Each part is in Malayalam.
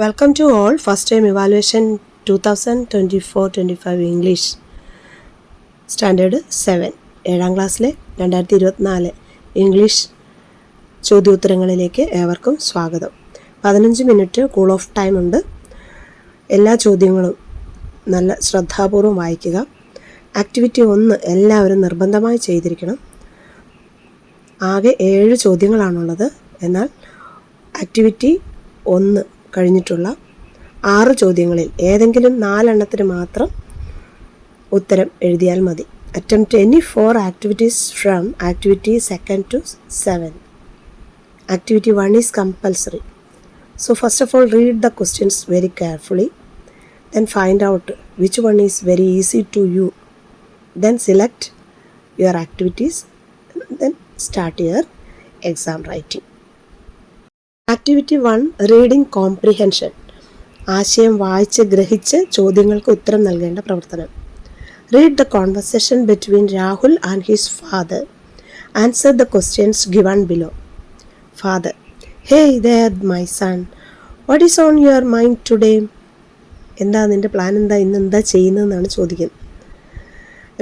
Welcome to all. First time evaluation 2024-25 English standard seven ഏഴാം ക്ലാസ്സിലെ രണ്ടായിരത്തി ഇരുപത്തിനാല് ഇംഗ്ലീഷ് ചോദ്യോത്തരങ്ങളിലേക്ക് ഏവർക്കും സ്വാഗതം. പതിനഞ്ച് മിനിറ്റ് കൂൾ ഓഫ് ടൈം ഉണ്ട്. എല്ലാ ചോദ്യങ്ങളും നല്ല ശ്രദ്ധാപൂർവം വായിക്കുക. ആക്ടിവിറ്റി ഒന്ന് എല്ലാവരും നിർബന്ധമായി ചെയ്തിരിക്കണം. ആകെ ഏഴ് ചോദ്യങ്ങളാണുള്ളത്. എന്നാൽ ആക്ടിവിറ്റി ഒന്ന് കഴിഞ്ഞിട്ടുള്ള ആറ് ചോദ്യങ്ങളിൽ ഏതെങ്കിലും നാലെണ്ണത്തിന് മാത്രം ഉത്തരം എഴുതിയാൽ മതി. Attempt any four activities from activity second to seven activity one is compulsory so first of all read the questions very carefully then find out which one is very easy to you then select your activities then start your exam writing. Activity one reading comprehension ആശയം വായിച്ച് ഗ്രഹിച്ച് ചോദ്യങ്ങൾക്ക് ഉത്തരം നൽകേണ്ട പ്രവർത്തനം. Read the conversation between Rahul and his father answer the questions given below father hey there my son what is on your mind today എന്താ നിന്റെ പ്ലാൻ എന്താ? ഇന്ന് എന്താ ചെയ്യുന്നതെന്നാണ് ചോദിക്കുന്നത്.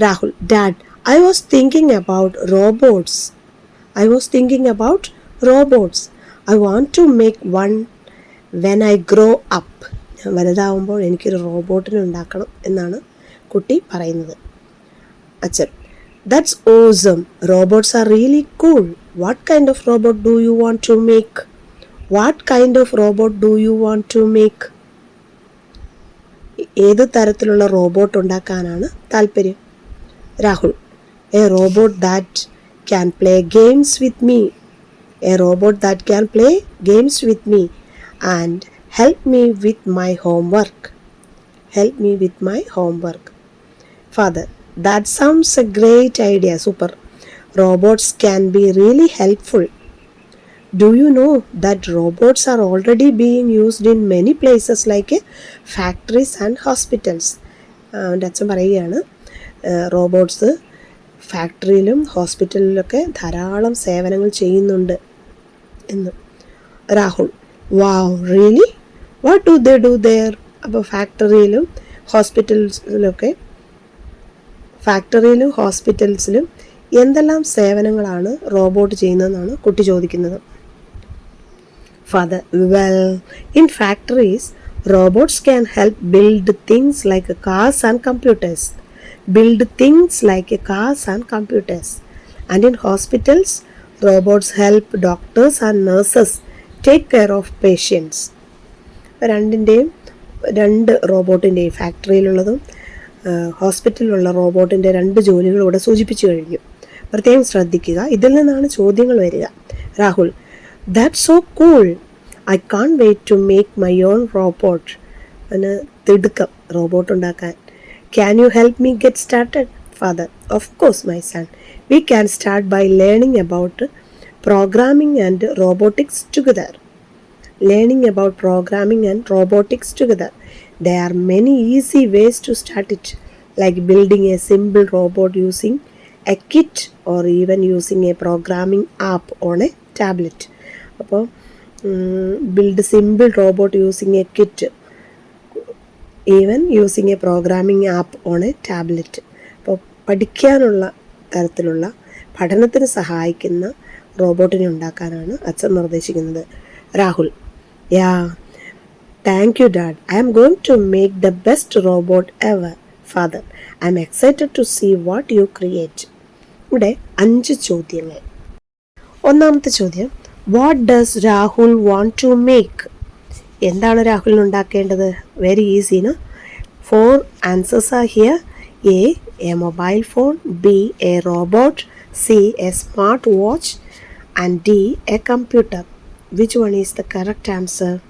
Rahul dad I was thinking about robots I was thinking about robots I want to make one when I grow up ഞാൻ വലുതാവുമ്പോൾ എനിക്കൊരു റോബോട്ടിനെ ഉണ്ടാക്കണം എന്നാണ് കുട്ടി പറയുന്നത്. അച്ഛൻ that's awesome robots are really cool what kind of robot do you want to make what kind of robot do you want to make ഏത് തരത്തിലുള്ള റോബോട്ട് ഉണ്ടാക്കാനാണ് താല്പര്യം? Rahul a robot that can play games with me a robot that can play games with me and help me with my homework help me with my homework father that sounds a great idea super robots can be really helpful Do you know that robots are already being used in many places like factories and hospitals? എന്റെ അച്ഛൻ പറയുകയാണ് റോബോട്ട്സ് ഫാക്ടറിയിലും ഹോസ്പിറ്റലിലൊക്കെ ധാരാളം സേവനങ്ങൾ ചെയ്യുന്നുണ്ട്. എന്ന്. Rahul wow really what do they do there അപ്പോൾ ഫാക്ടറിയിലും ഹോസ്പിറ്റൽസിലൊക്കെ ഫാക്ടറിയിലും ഹോസ്പിറ്റൽസിലും എന്തെല്ലാം സേവനങ്ങളാണ് റോബോട്ട് ചെയ്യുന്നതെന്നാണ് കുട്ടി ചോദിക്കുന്നത്. Father well in factories robots can help build things like cars and computers build things like cars and computers and in hospitals robots help doctors and nurses take care of patients രണ്ടിന്റെയും രണ്ട് റോബോട്ടിന്റെയും ഫാക്ടറിയിലുള്ളതും ഹോസ്പിറ്റലിലുള്ള റോബോട്ടിന്റെ രണ്ട് ജോലികളും ഇവിടെ സൂചിപ്പിച്ചു കഴിഞ്ഞു. പ്രത്യേകം ശ്രദ്ധിക്കുക. ഇതിൽ നിന്നാണ് ചോദ്യങ്ങൾ വരിക. Rahul that so cool I can't wait to make my own robot അതിന് തിടുക്കം റോബോട്ട് ഉണ്ടാക്കാൻ. Can you help me get started father of course my son we can start by learning about programming and robotics together learning about programming and robotics together there are many easy ways to start it like building a simple robot using a kit or even using a programming app on a tablet അപ്പോൾ build simple robot using a kit even using a programming app on a tablet പഠിക്കാനുള്ള തരത്തിലുള്ള പഠനത്തിന് സഹായിക്കുന്ന റോബോട്ടിനെ ഉണ്ടാക്കാനാണ് അച്ഛൻ നിർദ്ദേശിക്കുന്നത്. Rahul yeah thank you dad I'm going to make the best robot ever father I'm excited to see what you create ഇവിടെ അഞ്ച് ചോദ്യങ്ങൾ. ഒന്നാമത്തെ ചോദ്യം what does Rahul want to make എന്താണ് രാഹുലിന് ഉണ്ടാക്കേണ്ടത്? Very ഈസിന് four answers are here a a mobile phone, B. a robot, C. a smart watch, and D. a computer. Which one is the correct answer?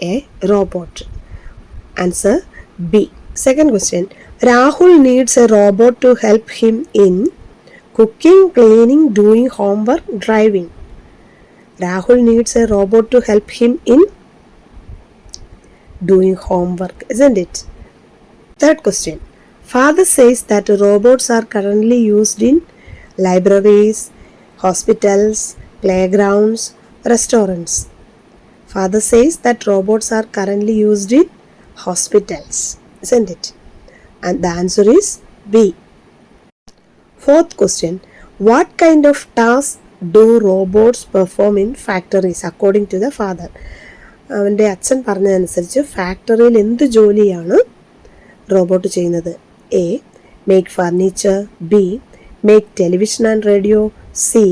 A robot. Answer B. Second question Rahul needs a robot to help him in cooking, cleaning, doing homework, driving. Rahul needs a robot to help him in doing homework, isn't it? Third question Father says that robots are currently used in libraries, hospitals, playgrounds, restaurants. Father says that robots are currently used in hospitals, isn't it? And the answer is B. Fourth question What kind of tasks do robots perform in factories according to the father? അവന്റെ അച്ഛൻ പറഞ്ഞതനുസരിച്ച് ഫാക്ടറിയിൽ എന്ത് ജോലിയാണ് റോബോട്ട് ചെയ്യുന്നത് A make furniture B make television and radio C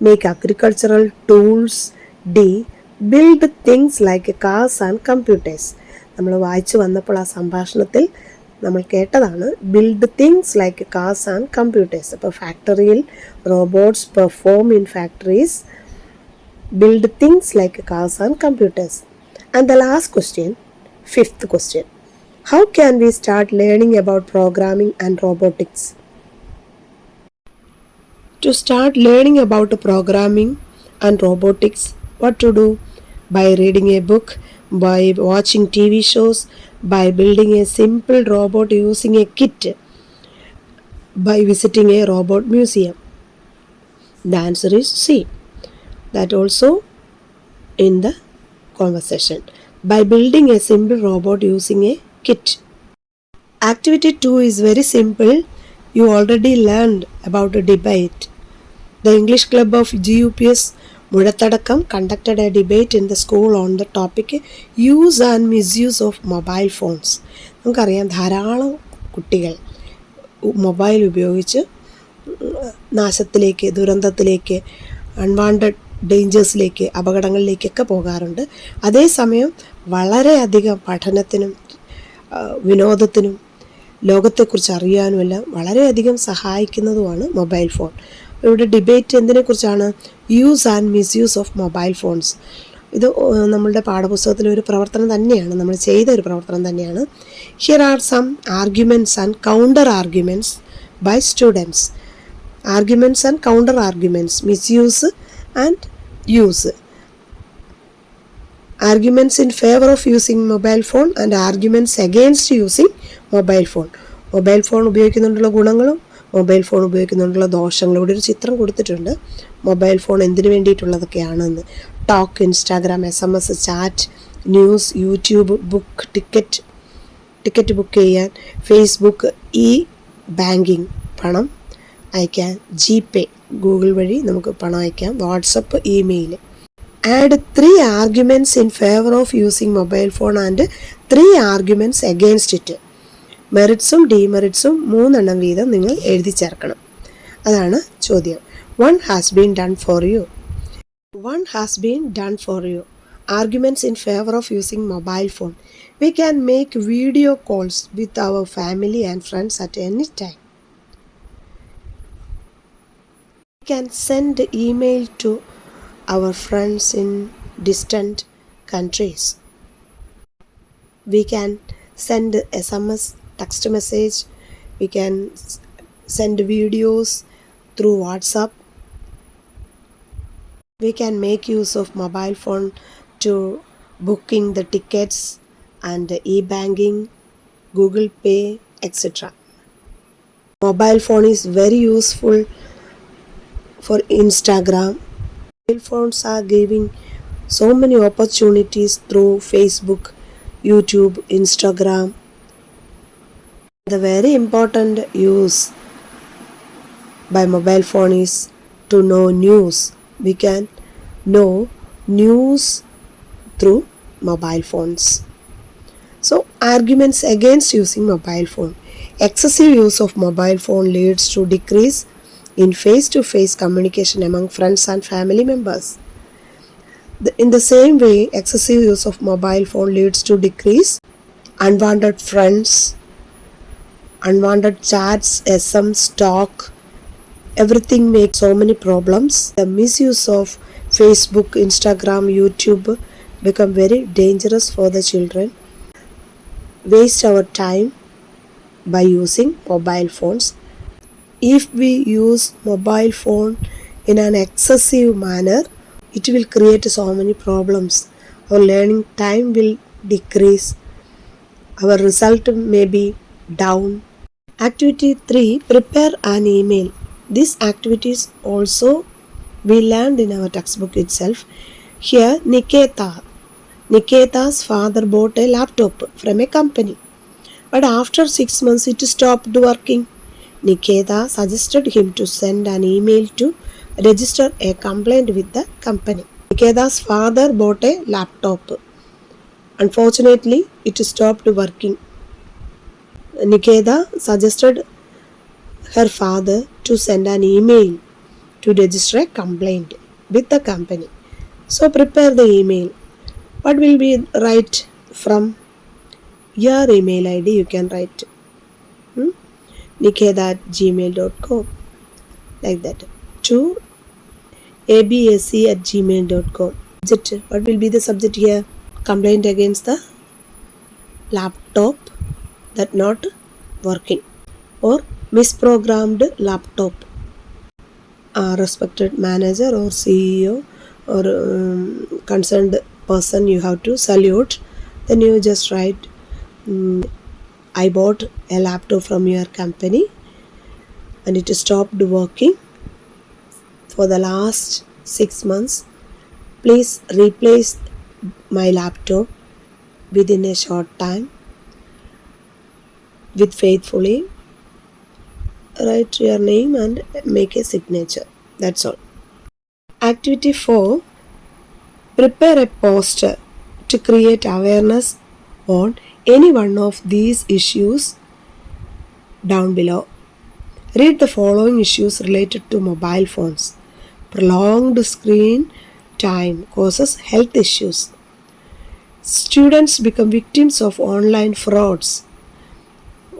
make agricultural tools D build things like cars and computers നമ്മൾ വായിച്ചു വന്നപ്പോൾ ആ സംഭാഷണത്തിൽ നമ്മൾ കേട്ടതാണ് build things like cars and computers അപ്പോൾ ഫാക്ടറിയിൽ robots perform in factories build things like cars and computers and the last question fifth question. How can we start learning about programming and robotics? To start learning about programming and robotics, what to do? By reading a book, by watching TV shows, by building a simple robot using a kit, by visiting a robot museum. The answer is C that also in the conversation by building a simple robot using a kit. Activity 2 is very simple. You already learned about a debate. The English Club of GUPS Mudatadakam conducted a debate in the school on the topic use and misuse of mobile phones. നമുക്കറിയാം ധാരാളം കുട്ടികൾ മൊബൈൽ ഉപയോഗിച്ച് നാശത്തിലേക്ക് ദുരന്തത്തിലേക്ക് അൺവാണ്ടഡ് ഡേഞ്ചേഴ്സിലേക്ക് അപകടങ്ങളിലേക്കൊക്കെ പോകാറുണ്ട് അതേസമയം വളരെയധികം പഠനത്തിനും വിനോദത്തിനും ലോകത്തെക്കുറിച്ച് അറിയാനുമെല്ലാം വളരെയധികം സഹായിക്കുന്നതുമാണ് മൊബൈൽ ഫോൺ. ഇവിടെ debate എന്തിനെക്കുറിച്ചാണ്? Use and misuse of mobile phones ഇത് നമ്മളുടെ പാഠപുസ്തകത്തിലെ ഒരു പ്രവർത്തനം തന്നെയാണ്. നമ്മൾ ചെയ്ത ഒരു പ്രവർത്തനം തന്നെയാണ്. Here are some arguments and counter arguments by students arguments and counter arguments misuse and use arguments in favour of using mobile phone and arguments against using mobile phone mobile phone ഉപയോഗിക്കുന്നുണ്ടുള്ള ഗുണങ്ങളും മൊബൈൽ ഫോൺ ഉപയോഗിക്കുന്നുണ്ടുള്ള ദോഷങ്ങളും. ഇവിടെ ഒരു ചിത്രം കൊടുത്തിട്ടുണ്ട്. മൊബൈൽ ഫോൺ എന്തിനു വേണ്ടിയിട്ടുള്ളതൊക്കെയാണെന്ന്. Talk Instagram S M S chat news YouTube book ticket ticket book ചെയ്യാൻ ഫേസ്ബുക്ക് ഇ ബാങ്കിങ് പണം അയക്കാൻ ജി പേ ഗൂഗിൾ വഴി നമുക്ക് പണം അയക്കാം WhatsApp email add three arguments in favour of using mobile phone and three arguments against it മെറിറ്റ്സും ഡീമെറിറ്റ്സും മൂന്നെണ്ണം വീതം നിങ്ങൾ എഴുതി ചേർക്കണം. അതാണ് ചോദ്യം. One has been done for you one has been done for you arguments in favour of using mobile phone we can make video calls with our family and friends at any time we can send email to our friends in distant countries. We can send SMS, text message. We can send videos through WhatsApp. We can make use of mobile phone to booking the tickets and e-banking, Google Pay, etc. Mobile phone is very useful for Instagram. Phones are giving so many opportunities through Facebook, YouTube, Instagram. The very important use by mobile phone is to know news. We can know news through mobile phones. So, arguments against using mobile phone. Excessive use of mobile phone leads to decrease in face to face communication among friends and family members. In the same way, excessive use of mobile phone leads to decrease unwanted friends, unwanted chats, SMs, talk, everything makes so many problems. The misuse of Facebook, Instagram, YouTube become very dangerous for the children. Waste our time by using mobile phones if we use mobile phone in an excessive manner it will create so many problems. Our learning time will decrease. Our result may be down. Activity 3 prepare an email. These activities also we learned in our textbook itself. Here niketa. Niketa's father bought a laptop from a company, but after six months it stopped working. Niketa suggested him to send an email to register a complaint with the company. Niketa's father bought a laptop. Unfortunately, it stopped working. Nikeda suggested her father to send an email to register a complaint with the company. So prepare the email. What will be write from your email ID? You can write? Nikeda at gmail.com like that. To absc at gmail.com. Subject, What will be the subject here? Complaint against the laptop that not working or misprogrammed laptop uh, respected manager or ceo or um, concerned person you have to salute then you just write um, i bought a laptop from your company and it stopped working for the last 6 months. Please replace my laptop within a short time with faithfully write your name and make a signature. That's all. Activity 4 prepare a poster to create awareness on any one of these issues down below read the following issues related to mobile phones prolonged screen time causes health issues students become victims of online frauds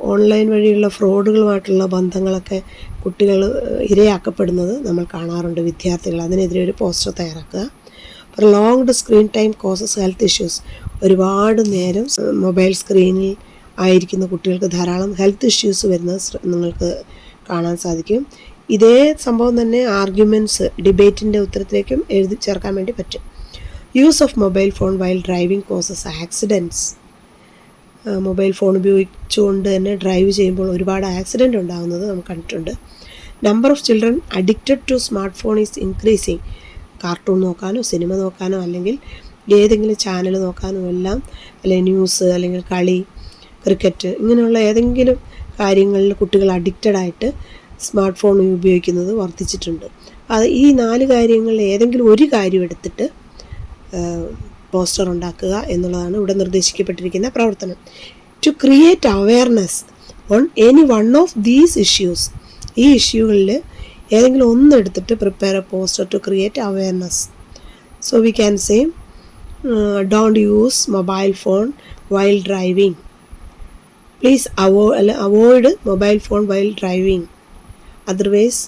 online വഴിയുള്ള ഫ്രോഡുകളുമായിട്ടുള്ള ബന്ധങ്ങളൊക്കെ കുട്ടികൾ ഇരയാക്കപ്പെടുന്നത് നമ്മൾ കാണാറുണ്ട് വിദ്യാർത്ഥികൾ അതിനെതിരെ ഒരു പോസ്റ്റർ തയ്യാറാക്കുക Prolonged screen time causes health issues ഒരുപാട് നേരം മൊബൈൽ സ്ക്രീനിൽ ആയിരിക്കുന്ന കുട്ടികൾക്ക് ധാരാളം ഹെൽത്ത് ഇഷ്യൂസ് വരുന്നത് നിങ്ങൾക്ക് കാണാൻ സാധിക്കും. ഇതേ സംഭവം തന്നെ ആർഗ്യുമെന്റ്സ് ഡിബേറ്റിന്റെ ഉത്തരത്തിലേക്കും എഴുതി ചേർക്കാൻ വേണ്ടി പറ്റും. Use of mobile phone while driving causes accidents mobile phone ഉപയോഗിച്ചുകൊണ്ട് തന്നെ ഡ്രൈവ് ചെയ്യുമ്പോൾ ഒരുപാട് ആക്സിഡന്റ് ഉണ്ടാകുന്നത് നമുക്ക് കണ്ടിട്ടുണ്ട്. Number of children addicted to smartphone is increasing. Cartoon നോക്കാനോ cinema നോക്കാനോ അല്ലെങ്കിൽ ഏതെങ്കിലും ചാനൽ നോക്കാനും എല്ലാം അല്ലെങ്കിൽ ന്യൂസ് അല്ലെങ്കിൽ കളി ക്രിക്കറ്റ് ഇങ്ങനെയുള്ള ഏതെങ്കിലും കാര്യങ്ങളിൽ കുട്ടികൾ അഡിക്റ്റഡ് ആയിട്ട് സ്മാർട്ട് ഫോൺ ഉപയോഗിക്കുന്നത് വർദ്ധിച്ചിട്ടുണ്ട്. അത് ഈ നാല് കാര്യങ്ങളിൽ ഏതെങ്കിലും ഒരു കാര്യം എടുത്തിട്ട് പോസ്റ്റർ ഉണ്ടാക്കുക എന്നുള്ളതാണ് ഇവിടെ നിർദ്ദേശിക്കപ്പെട്ടിരിക്കുന്ന പ്രവർത്തനം. To create awareness on any one of these issues ഈ ഇഷ്യൂകളിൽ ഏതെങ്കിലും ഒന്ന് എടുത്തിട്ട് prepare a poster to create awareness so we can say don't use mobile phone while driving please അവോ അല്ല avoid mobile phone while driving otherwise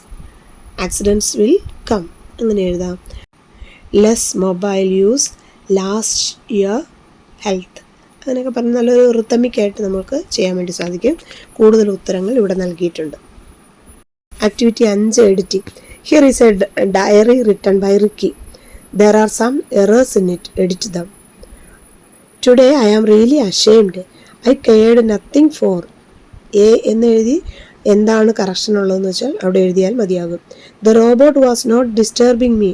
accidents will come അങ്ങനെ എഴുതാം. Less mobile use last year health അങ്ങനെയൊക്കെ പറഞ്ഞ് നല്ലൊരു റിത്തമിക്കായിട്ട് നമുക്ക് ചെയ്യാൻ വേണ്ടി സാധിക്കും. കൂടുതൽ ഉത്തരങ്ങൾ ഇവിടെ നൽകിയിട്ടുണ്ട്. ആക്ടിവിറ്റി അഞ്ച് editing here is a diary written by Ricky there are some errors in it edit them today I am really ashamed I cared nothing for a എന്ന് എഴുതി എന്താണ് കറക്ഷൻ ഉള്ളതെന്ന് വെച്ചാൽ അവിടെ എഴുതിയാൽ മതിയാകും. The robot was not disturbing me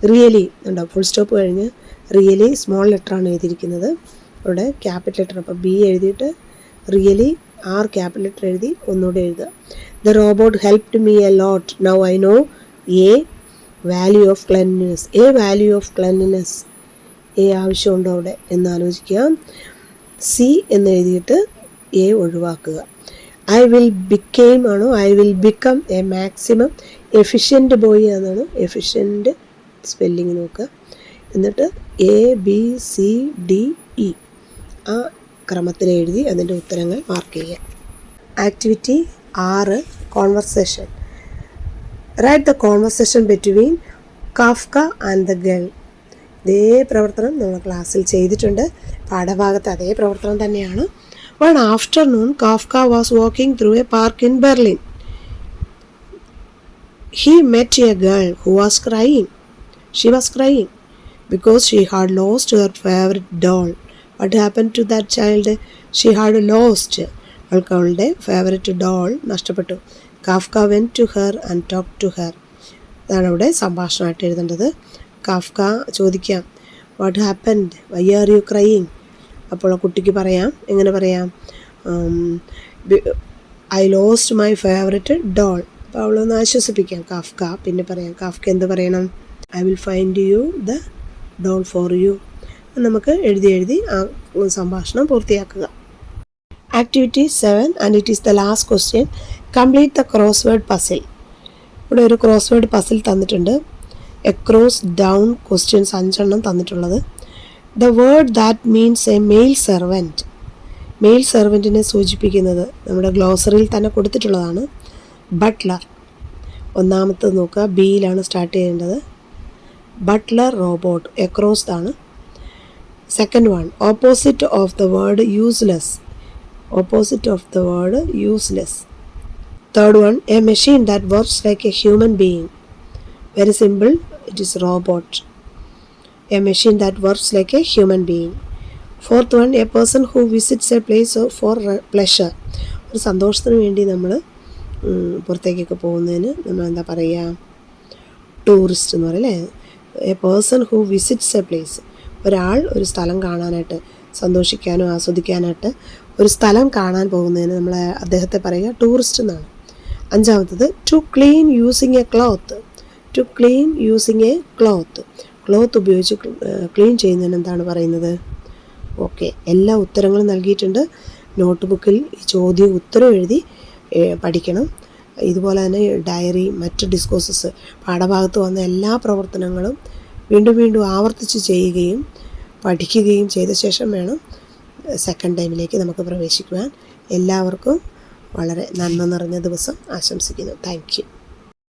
really ഉണ്ടാവും ഫുൾ സ്റ്റോപ്പ് കഴിഞ്ഞ് റിയലി സ്മോൾ ലെറ്ററാണ് എഴുതിയിരിക്കുന്നത്. അവിടെ ക്യാപിറ്റൽ ലെറ്റർ അപ്പോൾ ബി എഴുതിയിട്ട് റിയലി ആർ ക്യാപിറ്റൽ ലെറ്റർ എഴുതി ഒന്നുകൂടെ എഴുതുക. The robot helped me a lot now I know a value of cleanliness a value of cleanliness a ആവശ്യമുണ്ടോ അവിടെ എന്ന് ആലോചിക്കുക. സി എന്ന് എഴുതിയിട്ട് എ ഒഴിവാക്കുക. ഐ വിൽ ബിക്കെയിം ആണോ? I will become a maximum efficient boy എന്നാണ് എഫിഷ്യന്റ് സ്പെല്ലിങ് നോക്കുക. എന്നിട്ട് A B C D E ആ ക്രമത്തിൽ എഴുതി അതിന്റെ ഉത്തരങ്ങൾ മാർക്ക് ചെയ്യുക. ആക്ടിവിറ്റി ആറ് conversation write the conversation between Kafka and the girl ഇതേ പ്രവർത്തനം നമ്മൾ ക്ലാസ്സിൽ ചെയ്തിട്ടുണ്ട്. പാഠഭാഗത്ത് അതേ പ്രവർത്തനം തന്നെയാണ്. One afternoon Kafka was walking through a park in Berlin he met a girl who was crying she was crying because she had lost her favourite doll What happen to that child she had lost അവൾക്ക് അവളുടെ ഫേവററ്റ് ഡോൾ നഷ്ടപ്പെട്ടു. Kafka went to her and talk to her അതാണ് അവിടെ സംഭാഷണമായിട്ട് എഴുതേണ്ടത്. കാഫ്ക ചോദിക്കാം what happened why are you crying അപ്പോൾ ആ കുട്ടിക്ക് പറയാം എങ്ങനെ പറയാം? I lost my favourite doll അപ്പോൾ അവളൊന്ന് ആശ്വസിപ്പിക്കാം കാഫ്ക പിന്നെ പറയാം കാഫ്ക എന്ത് പറയണം? I will find you the doll for you നമുക്ക് എഴുതി എഴുതി ആ സംഭാഷണം പൂർത്തിയാക്കുക. Activity seven and it is the last question complete the crossword puzzle ഇവിടെ ഒരു ക്രോസ് വേർഡ് പസിൽ തന്നിട്ടുണ്ട് എക്രോസ് ഡൗൺ ക്വസ്റ്റ്യൻസ് അഞ്ചെണ്ണം തന്നിട്ടുള്ളത്. The word that means a male servant male സെർവന്റിനെ സൂചിപ്പിക്കുന്നത് നമ്മുടെ ഗ്ലോസറിയിൽ തന്നെ കൊടുത്തിട്ടുള്ളതാണ്. ബട്ട്ലർ ഒന്നാമത്തെ നോക്കുക. ബിയിലാണ് സ്റ്റാർട്ട് ചെയ്യേണ്ടത്. ബട്ട്ലർ റോബോട്ട് എക്രോസ് ആണ്. Second one opposite of the word useless opposite of the word useless third one a machine that works like a human being very simple it is robot a machine that works like a human being fourth one a person who visits a place for pleasure ഒരു സന്തോഷത്തിന് വേണ്ടി നമ്മൾ പുറത്തേക്കൊക്കെ പോകുന്നതിന് നമ്മൾ എന്താ പറയുക ടൂറിസ്റ്റ് എന്ന് പറയും അല്ലേ? A person who visits a place ഒരാൾ ഒരു സ്ഥലം കാണാനായിട്ട് സന്തോഷിക്കാനോ ആസ്വദിക്കാനായിട്ട് ഒരു സ്ഥലം കാണാൻ പോകുന്നതിന് നമ്മൾ അദ്ദേഹത്തെ പറയുക ടൂറിസ്റ്റ് എന്നാണ്. അഞ്ചാമത്തത് to clean using a cloth to clean using a cloth cloth ഉപയോഗിച്ച് ക്ലീൻ ചെയ്യുന്നതിന് എന്താണ് പറയുന്നത്? ഓക്കെ എല്ലാ ഉത്തരങ്ങളും നൽകിയിട്ടുണ്ട്. നോട്ട് ബുക്കിൽ ഈ ചോദ്യം ഉത്തരം എഴുതി പഠിക്കണം. ഇതുപോലെ തന്നെ ഡയറി മറ്റ് ഡിസ്കോസസ് പാഠഭാഗത്ത് വന്ന എല്ലാ പ്രവർത്തനങ്ങളും വീണ്ടും വീണ്ടും ആവർത്തിച്ച് ചെയ്യുകയും പഠിക്കുകയും ചെയ്ത ശേഷം വേണം സെക്കൻഡ് ടൈമിലേക്ക് നമുക്ക് പ്രവേശിക്കുവാൻ എല്ലാവർക്കും വളരെ നന്മ നിറഞ്ഞ ദിവസം ആശംസിക്കുന്നു. താങ്ക്